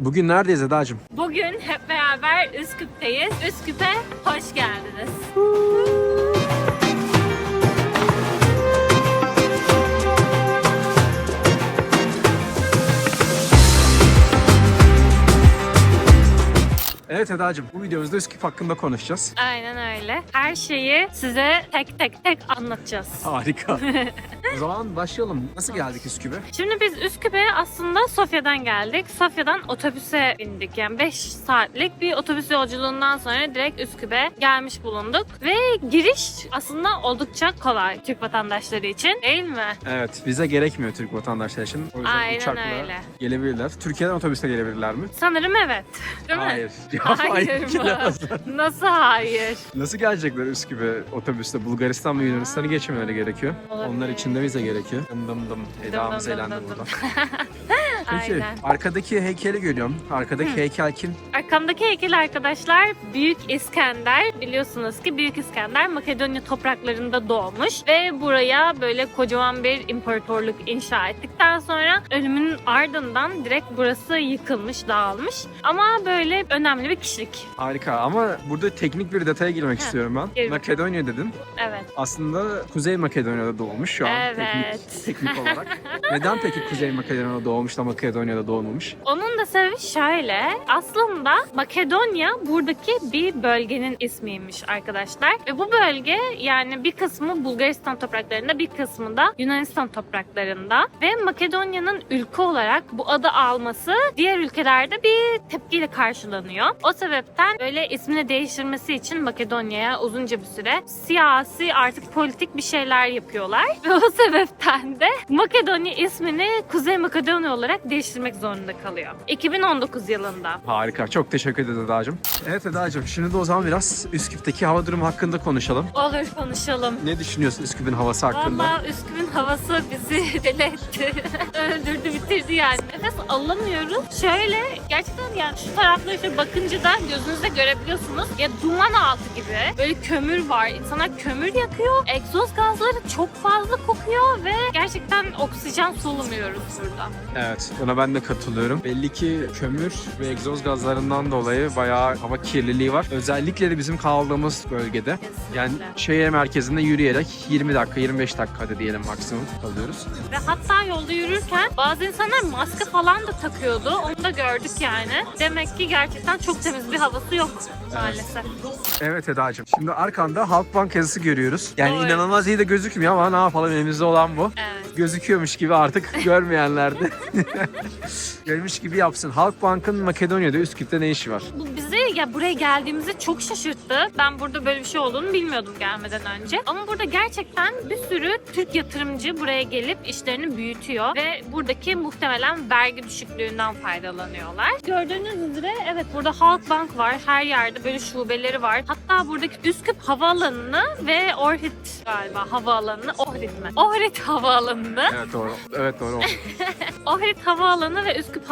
Bugün neredeyiz Eda'cığım? Bugün hep beraber Üsküp'teyiz. Üsküp'e hoş geldiniz. Evet Eda'cığım bu videomuzda Üsküp hakkında konuşacağız. Aynen öyle. Her şeyi size tek tek tek anlatacağız. Harika. o zaman başlayalım. Nasıl geldik Üsküp'e? Şimdi biz Üsküp'e aslında Sofya'dan geldik. Sofya'dan otobüse bindik. Yani 5 saatlik bir otobüs yolculuğundan sonra direkt Üsküp'e gelmiş bulunduk. Ve giriş aslında oldukça kolay Türk vatandaşları için değil mi? Evet vize gerekmiyor Türk vatandaşlar için. O yüzden Aynen uçakla öyle. gelebilirler. Türkiye'den otobüste gelebilirler mi? Sanırım evet. Değil mi? Hayır. Ya, Hayır mı? Nasıl hayır? Nasıl gelecekler Üsküp'e otobüste? Bulgaristan ve Yunanistan'ı geçmemeleri gerekiyor. Olabilir. Onlar için de vize gerekiyor. Dım dım dım. Eda'mız dım dım Peki Aynen. arkadaki heykeli görüyorum. Arkadaki heykel kim? Arkamdaki heykel arkadaşlar Büyük İskender. Biliyorsunuz ki Büyük İskender Makedonya topraklarında doğmuş ve buraya böyle kocaman bir imparatorluk inşa ettikten sonra ölümünün ardından direkt burası yıkılmış, dağılmış. Ama böyle önemli bir kişilik. Harika ama burada teknik bir detaya girmek Heh, istiyorum ben. gir. Makedonya dedin. Evet. Aslında Kuzey Makedonya'da doğmuş şu an Evet. teknik, teknik olarak. Neden peki Kuzey Makedonya'da doğmuş da Makedonya'da doğmamış? Onun sebebi şöyle. Aslında Makedonya buradaki bir bölgenin ismiymiş arkadaşlar. Ve bu bölge yani bir kısmı Bulgaristan topraklarında bir kısmı da Yunanistan topraklarında. Ve Makedonya'nın ülke olarak bu adı alması diğer ülkelerde bir tepkiyle karşılanıyor. O sebepten böyle ismini değiştirmesi için Makedonya'ya uzunca bir süre siyasi artık politik bir şeyler yapıyorlar. Ve o sebepten de Makedonya ismini Kuzey Makedonya olarak değiştirmek zorunda kalıyor. 2019 yılında. Harika. Çok teşekkür ederiz Eda'cığım. Evet Eda'cığım şimdi de o zaman biraz Üsküp'teki hava durumu hakkında konuşalım. Olur konuşalım. Ne düşünüyorsun Üsküp'ün havası hakkında? Valla Üsküp'ün havası bizi deli etti. Öldürdü bitirdi yani. Nefes alamıyoruz. Şöyle gerçekten yani şu taraflara işte bakınca da gözünüzde görebiliyorsunuz. Ya duman altı gibi. Böyle kömür var. İnsanlar kömür yakıyor. Egzoz gazları çok fazla kokuyor ve gerçekten oksijen solumuyoruz burada. Evet, buna ben de katılıyorum. Belli ki kömür ve egzoz gazlarından dolayı bayağı hava kirliliği var. Özellikle de bizim kaldığımız bölgede. Yani şehir merkezinde yürüyerek 20 dakika, 25 dakika hadi diyelim maksimum kalıyoruz. Ve hatta yolda yürürken bazı insanlar maske falan da takıyordu. Onu da gördük yani. Demek ki gerçekten çok temiz bir havası yok maalesef. Evet Eda'cığım. Şimdi arkanda Halkbank yazısı görüyoruz. Yani Doğru. inanılmaz iyi de gözükmüyor ama ne yapalım elimizde olan bu. Evet. Gözüküyormuş gibi artık görmeyenler de görmüş gibi yapsın. Halkbank'ın Makedonya'da Üsküp'te ne işi var? Bu bizi ya buraya geldiğimizde çok şaşırttı. Ben burada böyle bir şey olduğunu bilmiyordum gelmeden önce. Ama burada gerçekten bir sürü Türk yatırımcı buraya gelip işlerini büyütüyor ve buradaki muhtemelen vergi düşüklüğünden faydalanıyorlar. Gördüğünüz üzere evet burada Halkbank var. Her yerde böyle şubeleri var. Hatta buradaki Üsküp Havaalanı'nı ve Ohrid galiba havaalanını Ohrid mi? Ohrid Havaalanı'nı Evet doğru. Evet doğru. Ohrid Havaalanı ve Üsküp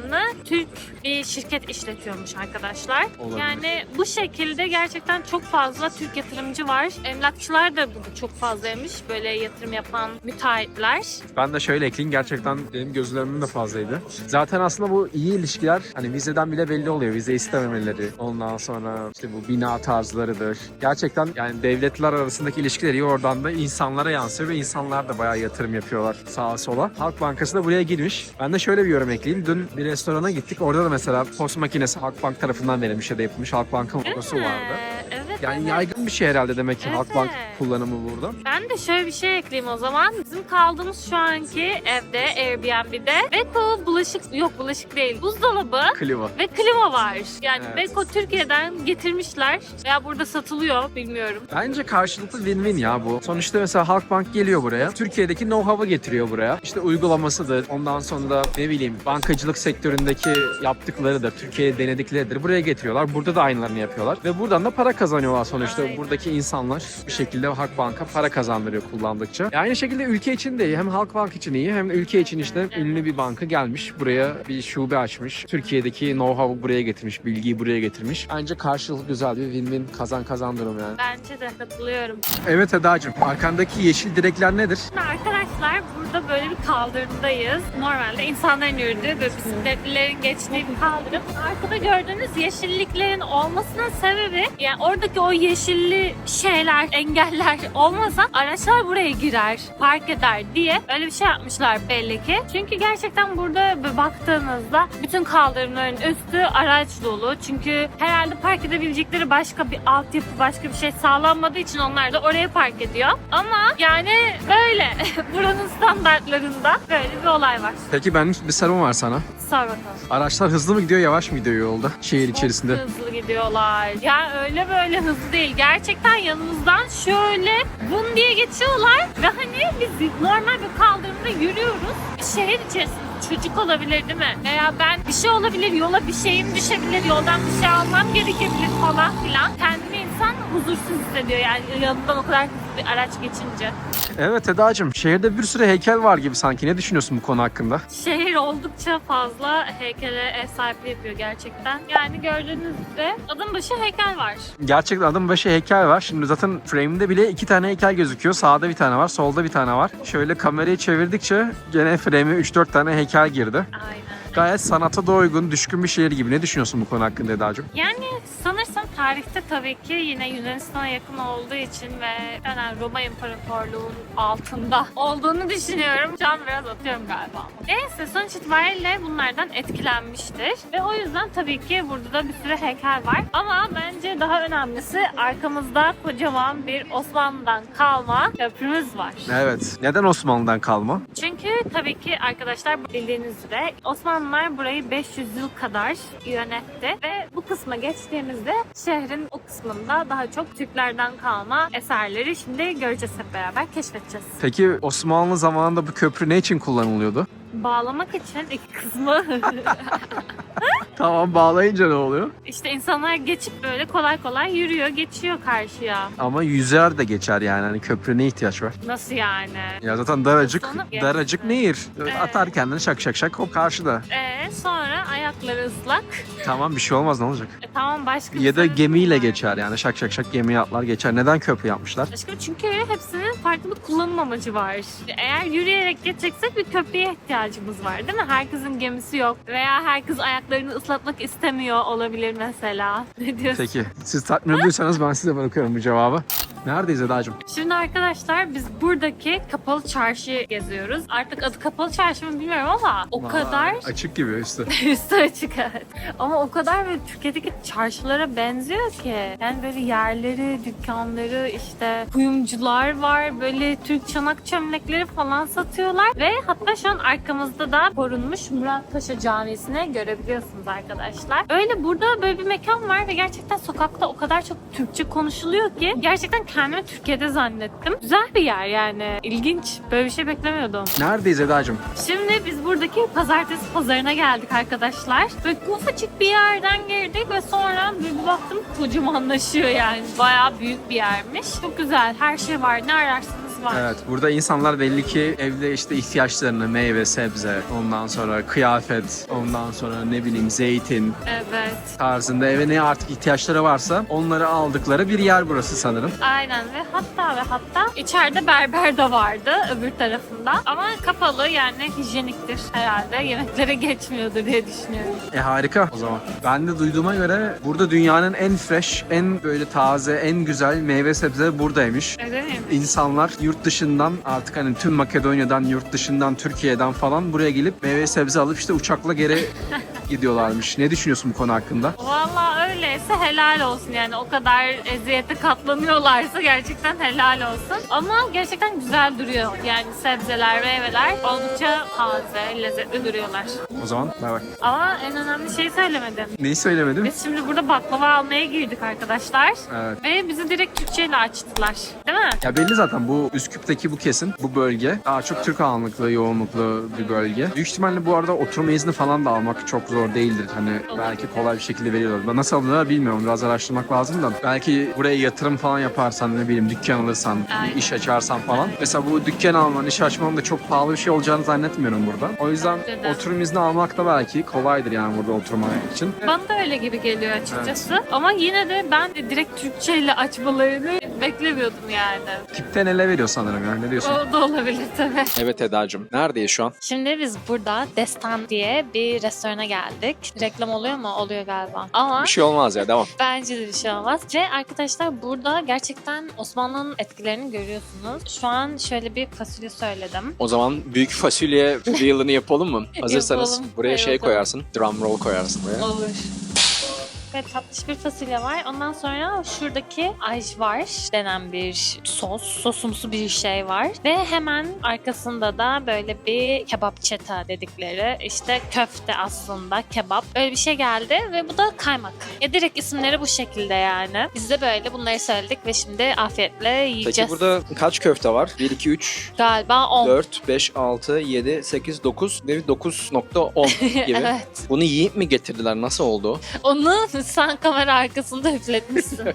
Havaalanı'nı Türk bir şirket işletiyormuş arkadaşlar. Olabilir. Yani bu şekilde gerçekten çok fazla Türk yatırımcı var. Emlakçılar da burada çok fazlaymış. Böyle yatırım yapan müteahhitler. Ben de şöyle ekleyeyim gerçekten benim gözlerimin de fazlaydı. Zaten aslında bu iyi ilişkiler hani vizeden bile belli oluyor. Vize istememeleri. Ondan sonra işte bu bina tarzlarıdır. Gerçekten yani devletler arasındaki ilişkiler iyi. Oradan da insanlara yansıyor ve insanlar da bayağı yatırım yapıyorlar sağa sola. Halk Bankası da buraya girmiş. Ben de şöyle bir yorum ekleyeyim. Dün bir restorana gittik. Orada da mesela post makinesi Halkbank tarafından verilmiş ya da yapılmış. Halkbank'ın logosu vardı. Evet Yani yaygın bir şey herhalde demek ki Evet. Halkbank kullanımı burada. Ben de şöyle bir şey ekleyeyim o zaman. Bizim kaldığımız şu anki evde Airbnb'de Beko bulaşık yok bulaşık değil buzdolabı Clio. ve klima var. Yani Evet. Beko Türkiye'den getirmişler veya burada satılıyor bilmiyorum. Bence karşılıklı win-win ya bu. Sonuçta mesela Halkbank geliyor buraya. Türkiye'deki know-how'ı getiriyor buraya. İşte uygulamasıdır. Ondan sonra da ne bileyim bankacılık sektöründeki yaptıkları da Türkiye'de denedikleridir. Buraya getiriyorlar. Burada da aynılarını yapıyorlar. Ve buradan da para kazanıyorlar. Kazanıyorlar sonuçta. Buradaki insanlar bir şekilde Halkbank'a para kazandırıyor kullandıkça. E aynı şekilde ülke için de iyi. Hem Halkbank için iyi hem de ülke için işte ünlü bir banka gelmiş. Buraya bir şube açmış. Türkiye'deki know-how'u buraya getirmiş. Bilgiyi buraya getirmiş. Bence karşılıklı güzel bir win-win kazan kazan durum yani. Bence de katılıyorum. Evet Eda'cığım arkandaki yeşil direkler nedir? Şimdi arkadaşlar burada böyle bir kaldırımdayız. Normalde insanların yürüdüğü ve bisikletlilerin geçtiği bir kaldırım. Arkada gördüğünüz yeşilliklerin olmasının sebebi yani oradaki o yeşilli şeyler, engeller olmasa araçlar buraya girer, park eder diye öyle bir şey yapmışlar belli ki. Çünkü gerçekten burada baktığınızda bütün kaldırımların üstü araç dolu. Çünkü herhalde park edebilecekleri başka bir altyapı, başka bir şey sağlanmadığı için onlar da oraya park ediyor. Ama yani böyle buranın standartlarında böyle bir olay var. Peki benim bir sorum var sana. Sor bakalım. Araçlar hızlı mı gidiyor yavaş mı gidiyor yolda? Şehir içerisinde. Çok hızlı gidiyorlar. Ya öyle böyle hızlı değil. Gerçekten yanımızdan şöyle bum diye geçiyorlar ve hani biz normal bir kaldırımda yürüyoruz. Şehir içerisinde çocuk olabilir değil mi? Veya ben bir şey olabilir, yola bir şeyim düşebilir, yoldan bir şey almam gerekebilir falan filan. İnsan huzursuz hissediyor yani yanından o kadar hızlı bir araç geçince. Evet Eda'cığım şehirde bir sürü heykel var gibi sanki. Ne düşünüyorsun bu konu hakkında? Şehir oldukça fazla heykele ev sahipliği yapıyor gerçekten. Yani gördüğünüz gibi adım başı heykel var. Gerçekten adım başı heykel var. Şimdi zaten frame'de bile iki tane heykel gözüküyor. Sağda bir tane var, solda bir tane var. Şöyle kamerayı çevirdikçe gene frame'e 3-4 tane heykel girdi. Aynen. Gayet sanata da uygun, düşkün bir şehir gibi. Ne düşünüyorsun bu konu hakkında Eda'cığım? Yani sanırsam tarihte tabii ki yine Yunanistan'a yakın olduğu için ve yani Roma İmparatorluğu'nun altında olduğunu düşünüyorum. Şu an biraz atıyorum galiba. Neyse sonuç itibariyle bunlardan etkilenmiştir. Ve o yüzden tabii ki burada da bir sürü heykel var. Ama bence daha önemlisi arkamızda kocaman bir Osmanlı'dan kalma köprümüz var. Evet. Neden Osmanlı'dan kalma? Çünkü tabii ki arkadaşlar bildiğiniz üzere Osmanlılar burayı 500 yıl kadar yönetti ve bu kısma geçtiğimizde şehrin o kısmında daha çok Türklerden kalma eserleri şimdi göreceğiz hep beraber keşfedeceğiz. Peki Osmanlı zamanında bu köprü ne için kullanılıyordu? Bağlamak için iki kısmı Tamam bağlayınca ne oluyor? işte insanlar geçip böyle kolay kolay yürüyor, geçiyor karşıya. Ama yüzer de geçer yani. Hani köprü ne ihtiyaç var? Nasıl yani? Ya zaten daracık, daracık nehir. Evet. Atar kendini şak şak şak hop karşıda. Ee, sonra ayakları ıslak. Tamam bir şey olmaz ne olacak? E, tamam başka bir Ya da gemiyle geçer yani şak şak şak gemiye atlar geçer. Neden köprü yapmışlar? Aşkım çünkü hepsinin farklı bir kullanım amacı var. Eğer yürüyerek geçeceksek bir köprüye ihtiyacımız var değil mi? Herkesin gemisi yok veya herkes ayaklarını ıslatmak istemiyor olabilir mesela. Ne diyorsun? Peki siz tatmin ediyorsanız ben size bırakıyorum bu cevabı. Neredeyiz Eda'cığım? Şimdi arkadaşlar biz buradaki kapalı çarşı geziyoruz. Artık adı kapalı çarşı mı bilmiyorum ama o kadar Açık gibi üstü. üstü açık evet. Ama o kadar böyle Türkiye'deki çarşılara benziyor ki. Yani böyle yerleri, dükkanları, işte kuyumcular var. Böyle Türk çanak çömlekleri falan satıyorlar. Ve hatta şu an arkamızda da korunmuş Murat Paşa Camisi'ni görebiliyorsunuz arkadaşlar. Öyle burada böyle bir mekan var ve gerçekten sokakta o kadar çok Türkçe konuşuluyor ki gerçekten kendimi Türkiye'de zannettim. Güzel bir yer yani. İlginç. Böyle bir şey beklemiyordum. Neredeyiz Eda'cığım? Şimdi biz buradaki pazartesi pazarına geldik arkadaşlar. Böyle ufacık bir yerden girdik ve sonra bir baktım kocamanlaşıyor yani. Bayağı büyük bir yermiş. Çok güzel. Her şey var. Ne ararsanız var. Evet burada insanlar belli ki evde işte ihtiyaçlarını meyve, sebze, ondan sonra kıyafet, ondan sonra ne bileyim zeytin Evet. tarzında eve ne artık ihtiyaçları varsa onları aldıkları bir yer burası sanırım. Aynen ve hatta ve hatta içeride berber de vardı öbür tarafında. Ama kapalı yani hijyeniktir herhalde. Yemeklere geçmiyordur diye düşünüyorum. E harika o zaman. Ben de duyduğuma göre burada dünyanın en fresh, en böyle taze, en güzel meyve sebze buradaymış. Öyle miyim? İnsanlar yurt dışından artık hani tüm Makedonya'dan, yurt dışından, Türkiye'den falan buraya gelip meyve sebze alıp işte uçakla geri gidiyorlarmış. Ne düşünüyorsun bu konu hakkında? Valla öyleyse helal olsun yani o kadar eziyete katlanıyorlarsa gerçekten helal olsun. Ama gerçekten güzel duruyor yani sebzeler, meyveler oldukça taze, lezzetli duruyorlar. O zaman bay bay. Ama en önemli şeyi söylemedim. Neyi söylemedim? Biz şimdi burada baklava almaya girdik arkadaşlar. Evet. Ve bizi direkt Türkçeyle açtılar. Değil mi? Ya belli zaten bu Üsküp'teki bu kesim, bu bölge daha çok Türk ağırlıklı, yoğunluklu bir bölge. Büyük ihtimalle bu arada oturma izni falan da almak çok zor zor değildir. Hani belki kolay bir şekilde veriyorlar. Nasıl alıyorlar bilmiyorum. Biraz araştırmak lazım da. Belki buraya yatırım falan yaparsan ne bileyim dükkan alırsan, Aynen. iş açarsan falan. Mesela bu dükkan alman, iş açman da çok pahalı bir şey olacağını zannetmiyorum burada. O yüzden Bence de. oturum izni almak da belki kolaydır yani burada oturmak için. Bana da öyle gibi geliyor açıkçası. Ama yine de ben de direkt Türkçe ile açmalarını beklemiyordum yani. Tipten ele veriyor sanırım yani. Ne diyorsun? O da olabilir tabii. Evet Eda'cığım. Neredeyiz şu an? Şimdi biz burada Destan diye bir restorana geldik. Reklam oluyor mu? Oluyor galiba. Ama Bir şey olmaz ya devam. bence de bir şey olmaz. Ve arkadaşlar burada gerçekten Osmanlı'nın etkilerini görüyorsunuz. Şu an şöyle bir fasulye söyledim. O zaman büyük fasulye reel'ını yapalım mı? Hazırsanız Yapalım. buraya şey koyarsın. Drum roll koyarsın buraya. Olur. Ve tatlış bir fasulye var. Ondan sonra şuradaki ajvar denen bir sos, sosumsu bir şey var. Ve hemen arkasında da böyle bir kebap çeta dedikleri işte köfte aslında kebap. Böyle bir şey geldi ve bu da kaymak. Ya direkt isimleri bu şekilde yani. Biz de böyle bunları söyledik ve şimdi afiyetle yiyeceğiz. Peki burada kaç köfte var? 1, 2, 3, Galiba 10. 4, 5, 6, 7, 8, 9 ve 9.10 gibi. evet. Bunu yiyip mi getirdiler? Nasıl oldu? Onu sen kamera arkasında üfletmişsin.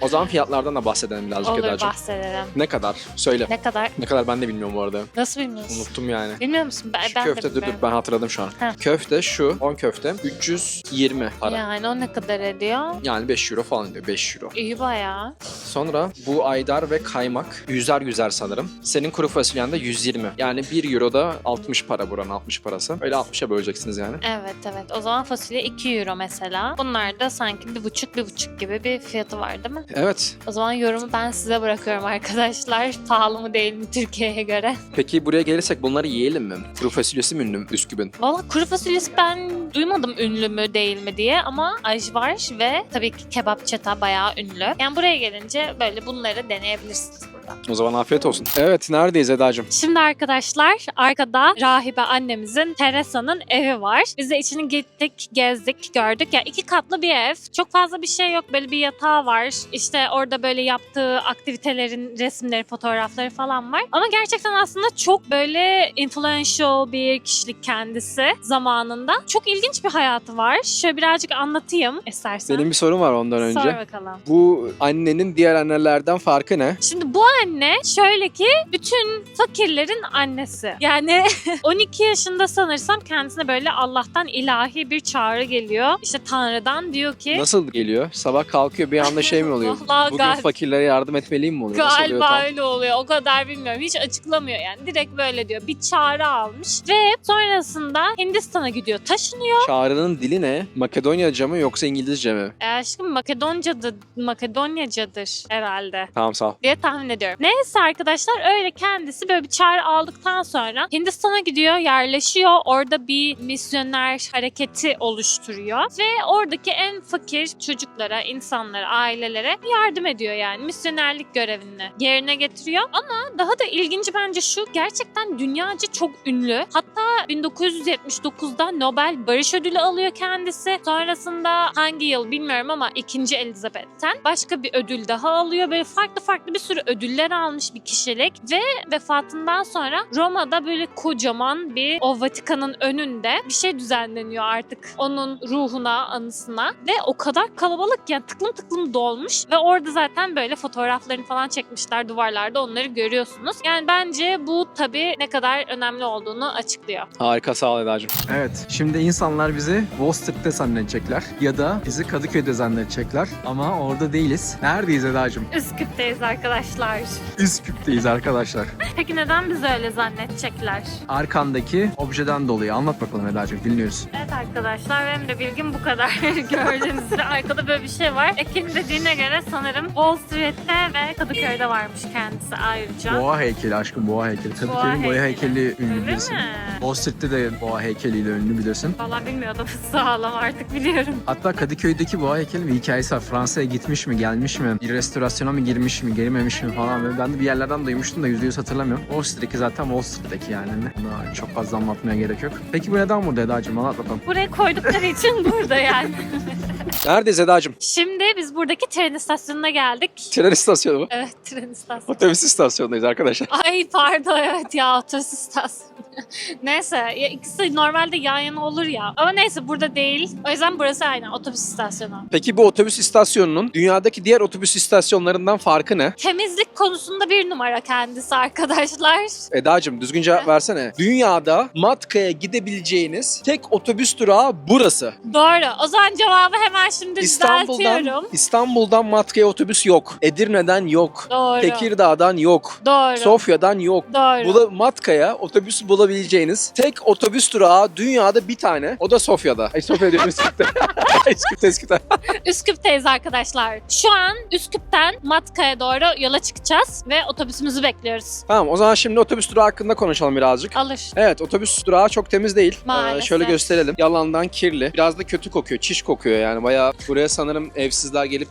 O zaman fiyatlardan da bahsedelim birazcık Olur Eda'cığım. bahsedelim. Ne kadar? Söyle. Ne kadar? Ne kadar ben de bilmiyorum bu arada. Nasıl bilmiyorsun? Unuttum yani. Bilmiyor musun? Ben, Şu ben köfte de dur dur bilmiyorum. ben hatırladım şu an. Heh. Köfte şu 10 köfte 320 para. Yani o ne kadar ediyor? Yani 5 euro falan diyor 5 euro. İyi bayağı. Sonra bu aydar ve kaymak yüzer yüzer sanırım. Senin kuru fasulyen de 120. Yani 1 euro da 60 para buranın 60 parası. Öyle 60'a böleceksiniz yani. Evet evet. O zaman fasulye 2 euro mesela. Bunlar da sanki bir buçuk bir buçuk gibi bir fiyatı var değil mi? Evet. O zaman yorumu ben size bırakıyorum arkadaşlar. Pahalı mı değil mi Türkiye'ye göre? Peki buraya gelirsek bunları yiyelim mi? Kuru fasulyesi mi ünlü Üsküp'ün? Valla kuru fasulyesi ben duymadım ünlü mü değil mi diye ama ajvar ve tabii ki kebap çeta bayağı ünlü. Yani buraya gelince böyle bunları deneyebilirsiniz. O zaman afiyet olsun. Evet neredeyiz Eda'cığım? Şimdi arkadaşlar arkada rahibe annemizin Teresa'nın evi var. Biz de içini gittik, gezdik, gördük. Ya iki katlı bir ev. Çok fazla bir şey yok. Böyle bir yatağı var. İşte orada böyle yaptığı aktivitelerin resimleri, fotoğrafları falan var. Ama gerçekten aslında çok böyle influential bir kişilik kendisi zamanında. Çok ilginç bir hayatı var. Şöyle birazcık anlatayım istersen. Benim bir sorum var ondan Sor önce. bakalım. Bu annenin diğer annelerden farkı ne? Şimdi bu anne şöyle ki bütün fakirlerin annesi. Yani 12 yaşında sanırsam kendisine böyle Allah'tan ilahi bir çağrı geliyor. İşte Tanrı'dan diyor ki Nasıl geliyor? Sabah kalkıyor bir anda şey mi oluyor? Vallahi Bugün gal- fakirlere yardım etmeliyim mi oluyor? Nasıl oluyor Galiba tam? öyle oluyor. O kadar bilmiyorum. Hiç açıklamıyor yani. Direkt böyle diyor. Bir çağrı almış ve sonrasında Hindistan'a gidiyor. Taşınıyor. Çağrı'nın dili ne? Makedonyaca mı yoksa İngilizce mi? E aşkım Makedoncadır, Makedonyacadır herhalde. Tamam sağ ol. diye tahmin ediyorum. Neyse arkadaşlar öyle kendisi böyle bir çağrı aldıktan sonra Hindistan'a gidiyor, yerleşiyor. Orada bir misyoner hareketi oluşturuyor ve oradaki en fakir çocuklara, insanlara, ailelere yardım ediyor yani. Misyonerlik görevini yerine getiriyor. Ama daha da ilginci bence şu gerçekten dünyaca çok ünlü. Hatta 1979'da Nobel Barış Ödülü alıyor kendisi. Sonrasında hangi yıl bilmiyorum ama 2. Elizabeth'ten başka bir ödül daha alıyor. Böyle farklı farklı bir sürü ödüller almış bir kişilik ve vefatından sonra Roma'da böyle kocaman bir o Vatikan'ın önünde bir şey düzenleniyor artık onun ruhuna, anısına ve o kadar kalabalık yani tıklım tıklım dolmuş ve orada zaten böyle fotoğraflarını falan çekmişler duvarlarda onları görüyorsunuz. Yani bence bu tabii ne kadar önemli olduğunu açıklıyor. Harika sağ ol Eda'cığım. Evet. Şimdi insanlar bizi Wall Street'te zannedecekler. Ya da bizi Kadıköy'de zannedecekler. Ama orada değiliz. Neredeyiz Eda'cığım? Üsküp'teyiz arkadaşlar. Üsküp'teyiz arkadaşlar. Peki neden bizi öyle zannedecekler? Arkandaki objeden dolayı. Anlat bakalım Eda'cığım. Dinliyoruz. Evet arkadaşlar benim de bilgim bu kadar. Gördüğünüz üzere arkada böyle bir şey var. Ekin dediğine göre sanırım Wall Street'te ve Kadıköy'de varmış kendisi ayrıca. Boğa heykeli aşkım. Boğa heykeli. Kadıköy'ün Boğa heykeli. heykeli ünlü Öyle bilirsin. mi? Wall Street'te de boğa heykeliyle ünlü bilirsin. Valla bilmiyordum. Sağlam artık biliyorum. Hatta Kadıköy'deki boğa heykeli bir hikayesi var. Fransa'ya gitmiş mi, gelmiş mi, bir restorasyona mı girmiş mi, girmemiş mi falan. Böyle Ben de bir yerlerden duymuştum da yüzde yüz hatırlamıyorum. Wall Street'teki zaten Wall Street'teki yani. Buna çok fazla anlatmaya gerek yok. Peki bu neden burada Eda'cığım? Anlat bakalım. Buraya koydukları için burada yani. Neredeyiz Eda'cığım? Şimdi biz buradaki tren istasyonuna geldik. Tren istasyonu mu? Evet tren istasyonu. Otobüs istasyonundayız arkadaşlar. Ay pardon evet ya otobüs istasyonu. Neyse ya ikisi normalde yan yana olur ya. Ama neyse burada değil. O yüzden burası aynı otobüs istasyonu. Peki bu otobüs istasyonunun dünyadaki diğer otobüs istasyonlarından farkı ne? Temizlik konusunda bir numara kendisi arkadaşlar. Eda'cığım düzgün cevap versene. Dünyada Matka'ya gidebileceğiniz tek otobüs durağı burası. Doğru. O zaman cevabı hemen şimdi İstanbul'dan, düzeltiyorum. İstanbul'dan Matka'ya otobüs yok. Edirne'den yok. Doğru. Tekirdağ'dan yok. Doğru. Sofya'dan yok. Doğru. Bula, Matka'ya otobüs bulabileceğiniz tek otobüs durağı dünyada bir tane. O da Sofya'da. Ay Sofya diyorum Üsküp'te. Üsküp'te Üsküp'te. Üsküp'teyiz arkadaşlar. Şu an Üsküp'ten Matka'ya doğru yola çıkacağız ve otobüsümüzü bekliyoruz. Tamam o zaman şimdi otobüs durağı hakkında konuşalım birazcık. Alır. Evet otobüs durağı çok temiz değil. Ee, Maalesef. şöyle gösterelim. Yalandan kirli. Biraz da kötü kokuyor. Çiş kokuyor yani. Bayağı buraya sanırım evsizler gelip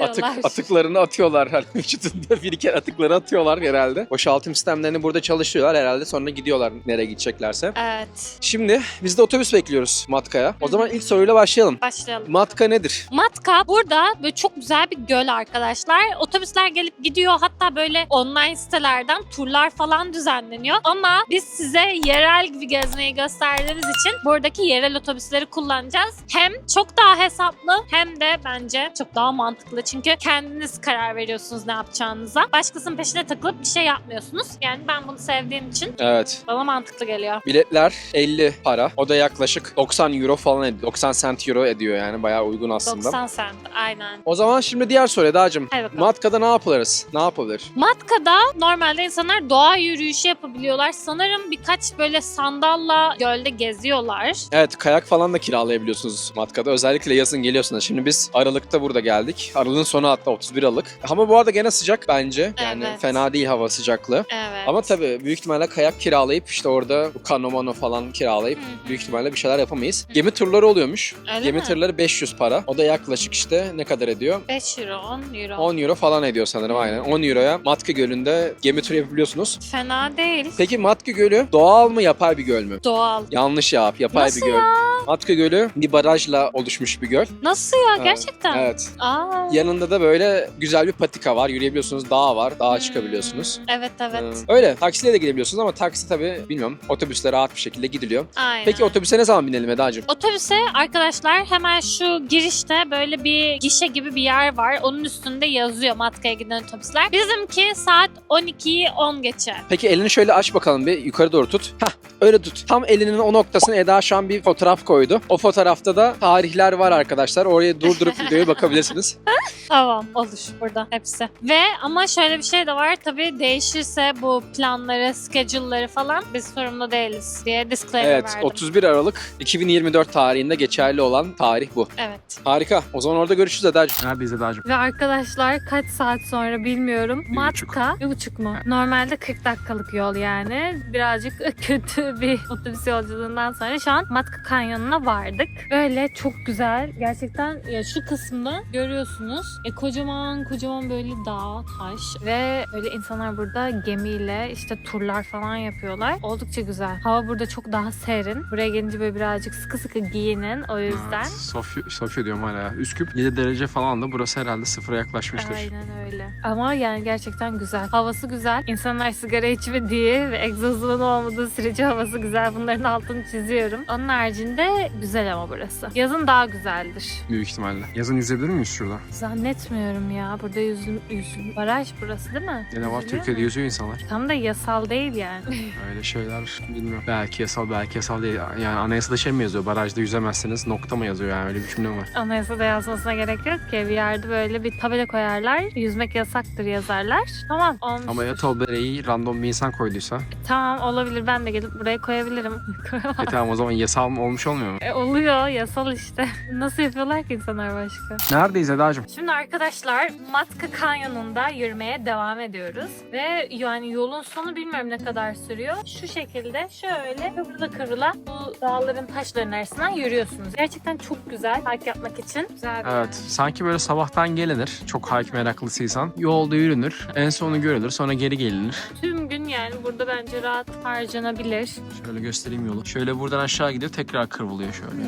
atık atıklarını atıyorlar. Hani vücudunda biriken atıkları atıyorlar herhalde. Boşaltım sistemlerini burada çalıştırıyorlar herhalde. Sonra gidiyorlar nereye gideceklerse. Evet. Şimdi biz de otobüs bekliyoruz Matka'ya. O zaman ilk soruyla başlayalım. Başlayalım. Matka nedir? Matka burada böyle çok güzel bir göl arkadaşlar. Otobüsler gelip gidiyor. Hatta böyle online sitelerden turlar falan düzenleniyor. Ama biz size yerel gibi gezmeyi gösterdiğimiz için buradaki yerel otobüsleri kullanacağız. Hem çok daha hesaplı hem de bence çok daha mantıklı. Çünkü kendiniz karar veriyorsunuz ne yapacağınıza. Başkasının peşine takılıp bir şey yapmıyorsunuz. Yani ben bunu sevdiğim için Evet. bana mantıklı geliyor. Biletler 50 para. O da yaklaşık 90 euro falan ediyor. 90 cent euro ediyor yani. Bayağı uygun aslında. 90 cent aynen. O zaman şimdi diğer soruya Dağcım. Hadi bakalım. Matka'da ne yapılırız? Ne yapılır? Matka'da normalde insanlar doğa yürüyüşü yapabiliyorlar. Sanırım birkaç böyle sandalla gölde geziyorlar. Evet kayak falan da kiralayabiliyorsunuz Matka'da. Özellikle yazın geliyorsunuz. Şimdi biz Aralık'ta burada geldik. Aralığın sonu hatta 31 Aralık. Ama bu arada gene sıcak bence. Yani Evet. fena değil hava sıcaklığı. Evet. Ama tabii büyük ihtimalle kayak kiralayıp işte orada bu kano mano falan kiralayıp Hı hı. büyük ihtimalle bir şeyler yapamayız. Gemi turları oluyormuş. Öyle Gemi mi? turları 500 para. O da yaklaşık işte ne kadar ediyor? 5 euro, 10 euro. 10 euro falan ediyor sanırım aynen. 10 euroya Matka Gölü'nde gemi turu yapabiliyorsunuz. Fena değil. Peki Matka Gölü doğal mı yapay bir göl mü? Doğal. Yanlış cevap. Yapay Nasıl bir göl. Matka Gölü bir barajla oluşmuş bir göl. Nasıl ya gerçekten? Evet. Aa. Yanında da böyle güzel bir patika var. Yürüyebiliyorsunuz. Dağ var. Dağa Hmm. çıkabiliyorsunuz. Evet evet. Ee, Öyle. Taksiyle de gidebiliyorsunuz ama taksi tabii bilmiyorum. Otobüsle rahat bir şekilde gidiliyor. Aynen. Peki otobüse ne zaman binelim Eda'cığım? Otobüse arkadaşlar hemen şu girişte böyle bir gişe gibi bir yer var. Onun üstünde yazıyor Matka'ya giden otobüsler. Bizimki saat 12'yi 10 geçe. Peki elini şöyle aç bakalım bir yukarı doğru tut. Hah öyle tut. Tam elinin o noktasına Eda şu an bir fotoğraf koydu. O fotoğrafta da tarihler var arkadaşlar. Oraya durdurup videoya bakabilirsiniz. Tamam olur burada hepsi. Ve ama şöyle bir şey de var tabii değişirse bu planları, schedule'ları falan biz sorumlu değiliz diye disclaimer Evet verdim. 31 Aralık 2024 tarihinde geçerli olan tarih bu. Evet. Harika. O zaman orada görüşürüz Eda'cığım. Neredeyiz Eda'cığım? Ve arkadaşlar kaç saat sonra bilmiyorum. Bir buçuk. Matka. Bir buçuk mu? Normalde 40 dakikalık yol yani. Birazcık kötü bir otobüs yolculuğundan sonra şu an Matka Kanyonu'na vardık. Böyle çok güzel. Gerçekten ya şu kısmda görüyorsunuz. E, kocaman kocaman böyle dağ, taş ve böyle insanlar burada gemiyle işte turlar falan yapıyorlar. Oldukça güzel. Hava burada çok daha serin. Buraya gelince böyle birazcık sıkı sıkı giyinin o yüzden. Evet, Sofya, Sofya diyorum hala. Üsküp 7 derece falan da burası herhalde sıfıra yaklaşmıştır. Aynen öyle. Ama yani gerçekten güzel. Havası güzel. İnsanlar sigara içmediği ve egzozun olmadığı sürece havası güzel. Bunların altını çiziyorum. Onun haricinde güzel ama burası. Yazın daha güzeldir. Büyük ihtimalle. Yazın yüzebilir miyiz şurada? Zannetmiyorum ya. Burada yüzüm, yüzüm baraj burası değil mi? Yine var Yüzülüyor Türkiye'de mu? yüzüyor insanlar. Tam da yasal değil yani. Öyle şeyler bilmiyorum. Belki yasal belki yasal değil. Yani anayasada şey mi yazıyor? Barajda yüzemezsiniz nokta mı yazıyor yani öyle bir cümle mi var? Anayasada yazmasına gerek yok ki. Bir yerde böyle bir tabela koyarlar. Yüzmek yasaktır yazarlar. Tamam. Olmuş. Ama ya Tolbere'yi random bir insan koyduysa. Tamam olabilir. Ben de gelip buraya koyabilirim. e tamam o zaman yasal mı olmuş olmuyor mu? E, oluyor yasal işte. Nasıl yapıyorlar ki insanlar başka? Neredeyiz Eda'cığım? Şimdi arkadaşlar Matka Kanyonu'nda yürümeye devam ediyoruz. Ve yani yolun sonu bilmiyorum ne kadar sürüyor. Şu şekilde şöyle kıvrıla kıvrıla bu dağların taşların arasından yürüyorsunuz. Gerçekten çok güzel hike yapmak için. Güzel bir Evet. Sanki böyle sabahtan gelinir. Çok hike meraklısıysan. Yolda yürünür. En sonu görülür. Sonra geri gelinir. Tüm gün yani burada bence rahat harcanabilir. Şöyle göstereyim yolu. Şöyle buradan aşağı gidiyor tekrar kırılıyor şöyle.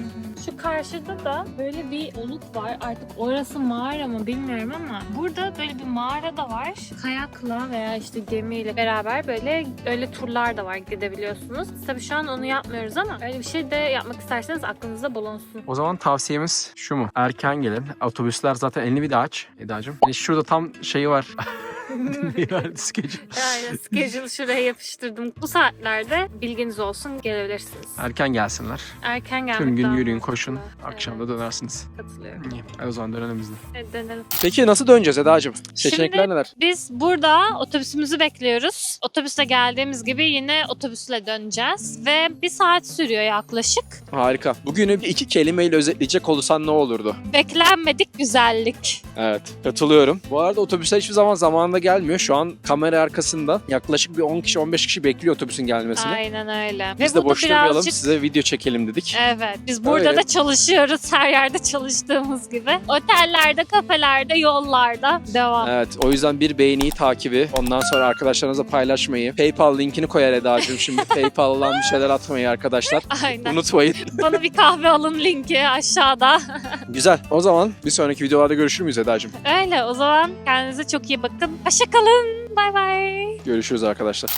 Şu karşıda da böyle bir oluk var. Artık orası mağara mı bilmiyorum ama burada böyle bir mağara da var. Kayakla veya işte gemiyle beraber böyle öyle turlar da var gidebiliyorsunuz. Tabii şu an onu yapmıyoruz ama öyle bir şey de yapmak isterseniz aklınızda bulunsun. O zaman tavsiyemiz şu mu? Erken gelin. Otobüsler zaten elini bir de aç Eda'cığım. Yani şurada tam şeyi var. Skeci. Aynen schedule şuraya yapıştırdım. Bu saatlerde bilginiz olsun gelebilirsiniz. Erken gelsinler. Erken gelmek Tüm gün daha yürüyün, mantıklı. koşun. Evet, Akşam da dönersiniz. katılıyorum. İyi. O zaman dönelim biz de. Hadi dönelim. Peki nasıl döneceğiz Eda'cığım? Seçenekler neler? Biz burada otobüsümüzü bekliyoruz. Otobüsle geldiğimiz gibi yine otobüsle döneceğiz. Ve bir saat sürüyor yaklaşık. Harika. Bugünü iki kelimeyle özetleyecek olursan ne olurdu? Beklenmedik güzellik. Evet katılıyorum. Bu arada otobüsler hiçbir zaman zamanında gelmiyor. Şu an kamera arkasında yaklaşık bir 10 kişi 15 kişi bekliyor otobüsün gelmesini. Aynen öyle. Biz Ve de bunu boş durmayalım birazcık- size video çekelim dedik. Evet, biz burada Öyle. da çalışıyoruz her yerde çalıştığımız gibi. Otellerde, kafelerde, yollarda devam. Evet o yüzden bir beğeniyi takibi ondan sonra arkadaşlarınızla paylaşmayı PayPal linkini koyar Eda'cığım şimdi PayPal'dan bir şeyler atmayı arkadaşlar Aynen. unutmayın. Bana bir kahve alın linki aşağıda. Güzel o zaman bir sonraki videolarda görüşür müyüz Eda'cığım? Öyle o zaman kendinize çok iyi bakın. Hoşçakalın. Bay bay. Görüşürüz arkadaşlar.